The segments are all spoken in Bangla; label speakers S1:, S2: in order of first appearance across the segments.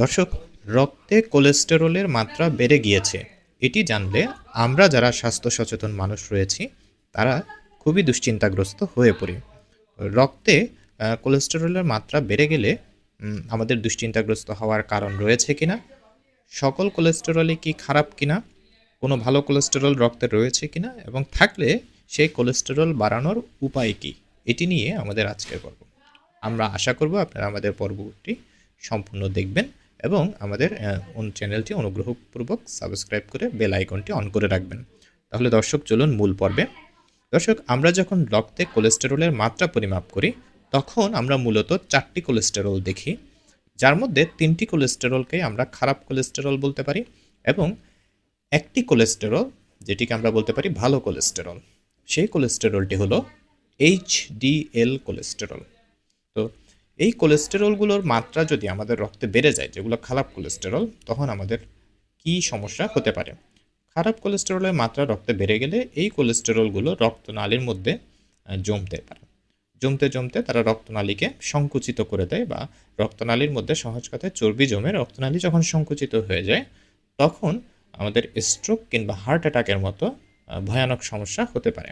S1: দর্শক, রক্তে কোলেস্টেরলের মাত্রা বেড়ে গিয়েছে। এটি জানলে আমরা যারা স্বাস্থ্য সচেতন মানুষ রয়েছি, তারা খুবই দুশ্চিন্তাগ্রস্ত হয়ে পড়ি। রক্তে কোলেস্টেরলের মাত্রা বেড়ে গেলে আমাদের দুশ্চিন্তাগ্রস্ত হওয়ার কারণ রয়েছে কিনা? সকল কোলেস্টেরলই কি খারাপ কিনা? কোনো ভালো কোলেস্টেরল রক্তে রয়েছে কিনা? এবং থাকলে সেই কোলেস্টেরল বাড়ানোর উপায় কি? এটি নিয়ে আমাদের আজকের পর্ব আমরা আশা করব আপনারা আমাদের পর্বটি সম্পূর্ণ দেখবেন। এবং আমাদের চ্যানেলটি অনুগ্রহপূর্বক সাবস্ক্রাইব করে বেল আইকনটি অন করে রাখবেন। তাহলে দর্শক, চলুন মূল পর্বে। দর্শক, আমরা যখন রক্তে কোলেস্টেরলের মাত্রা পরিমাপ করি, তখন আমরা মূলত চারটি কোলেস্টেরল দেখি। যার মধ্যে তিনটি কোলেস্টেরলকে আমরা খারাপ কোলেস্টেরল বলতে পারি এবং একটি কোলেস্টেরল, যেটিকে আমরা বলতে পারি ভালো কোলেস্টেরল। সেই কোলেস্টেরলটি হলো এইচডিএল কোলেস্টেরল। তো এই কোলেস্টেরলগুলোর মাত্রা যদি আমাদের রক্তে বেড়ে যায়, যেগুলো খারাপ কোলেস্টেরল তখন আমাদের কী সমস্যা হতে পারে? খারাপ কোলেস্টেরলের মাত্রা রক্তে বেড়ে গেলে এই কোলেস্টেরলগুলো রক্তনালীর মধ্যে জমতে পারে। জমতে জমতে তারা রক্তনালীকে সংকুচিত করে দেয় বা রক্তনালীর মধ্যে সহজ কথায় চর্বি জমে রক্তনালী যখন সংকুচিত হয়ে যায়, তখন আমাদের স্ট্রোক কিংবা হার্ট অ্যাটাকের মতো ভয়ানক সমস্যা হতে পারে।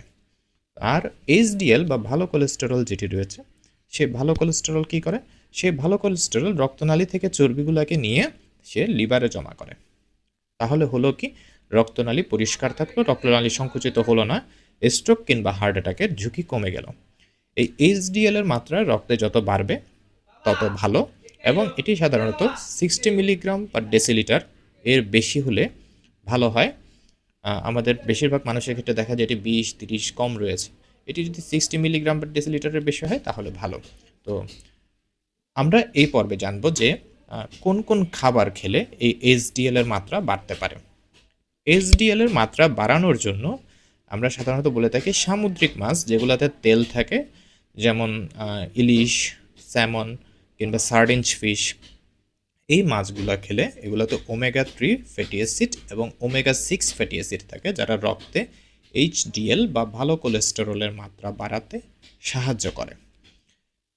S1: আর এইচডিএল বা ভালো কোলেস্টেরল যেটি রয়েছে সে ভালো কোলেস্টেরল কী করে? সে ভালো কোলেস্টেরল রক্তনালী থেকে চর্বিগুলোকে নিয়ে সে লিভারে জমা করে। তাহলে হলো কি? রক্তনালী পরিষ্কার থাকল, রক্তনালী সংকুচিত হলো না স্ট্রোক কিংবা হার্ট অ্যাটাকের ঝুঁকি কমে গেল। এই এইচডিএল এর মাত্রা রক্তে যত বাড়বে, তত ভালো এবং এটি সাধারণত সিক্সটি মিলিগ্রাম পার ডেসিলিটার এর বেশি হলে ভালো হয়। আমাদের বেশিরভাগ মানুষের ক্ষেত্রে দেখা যায় এটি বিশ, তিরিশ কম রয়েছে। এটি যদি সিক্সটি মিলিগ্রাম পার ডেসিলিটারের বেশি হয়, তাহলে ভালো। তো আমরা এই পর্বে জানব যে কোন কোন খাবার খেলে এই এইচডিএল এর মাত্রা বাড়তে পারে। এইচডিএল এর মাত্রা বাড়ানোর জন্য আমরা সাধারণত বলে থাকি সামুদ্রিক মাছ যেগুলোতে তেল থাকে, যেমন ইলিশ, স্যামন কিংবা সার্ডিঞ্চ ফিশ এই মাছগুলো খেলে এগুলোতে ওমেগা থ্রি ফ্যাটি অ্যাসিড এবং ওমেগা সিক্স ফ্যাটি অ্যাসিড থাকে, যারা রক্তে এইচডিএল বা ভালো কোলেস্টেরলের মাত্রা বাড়াতে সাহায্য করে।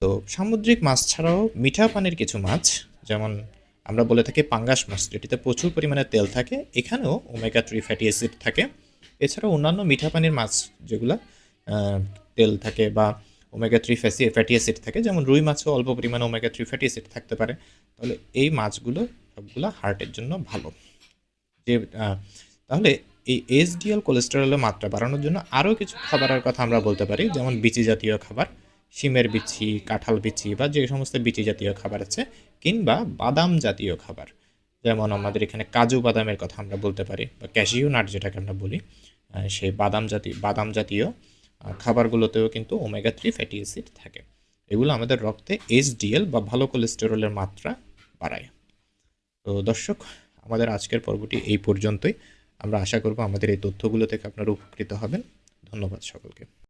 S1: তো সামুদ্রিক মাছ ছাড়াও মিঠা পানির কিছু মাছ, যেমন আমরা বলে থাকি পাঙ্গাস মাছ, যেটিতে প্রচুর পরিমাণে তেল থাকে, এখানেও ওমেগা থ্রি ফ্যাটি অ্যাসিড থাকে। এছাড়াও অন্যান্য মিঠা পানির মাছ যেগুলো তেল থাকে বা ওমেগা থ্রি ফ্যাসি ফ্যাটি অ্যাসিড থাকে, যেমন রুই মাছেও অল্প পরিমাণে ওমেগা থ্রি ফ্যাটি অ্যাসিড থাকতে পারে। তাহলে এই মাছগুলো সবগুলো হার্টের জন্য ভালো। যে তাহলে এই এইচডিএল কোলেস্টেরলের মাত্রা বাড়ানোর জন্য আরও কিছু খাবারের কথা আমরা বলতে পারি, যেমন বিচি জাতীয় খাবার, শিমের বিচি, কাঁঠাল বিচি বা যে সমস্ত বিচি জাতীয় খাবার আছে, কিংবা বাদাম জাতীয় খাবার। যেমন আমাদের এখানে কাজু বাদামের কথা আমরা বলতে পারি, বা ক্যাশিউ নাট যেটাকে আমরা বলি সেই বাদাম জাতীয় বাদাম জাতীয় খাবারগুলোতেও কিন্তু ওমেগা থ্রি ফ্যাটি অ্যাসিড থাকে। এগুলো আমাদের রক্তে এইচডিএল বা ভালো কোলেস্টেরলের মাত্রা বাড়ায়। তো দর্শক, আমাদের আজকের পর্বটি এই পর্যন্তই। আমরা আশা করব আমাদের এই তথ্যগুলো থেকে আপনারা উপকৃত হবেন। ধন্যবাদ সকলকে।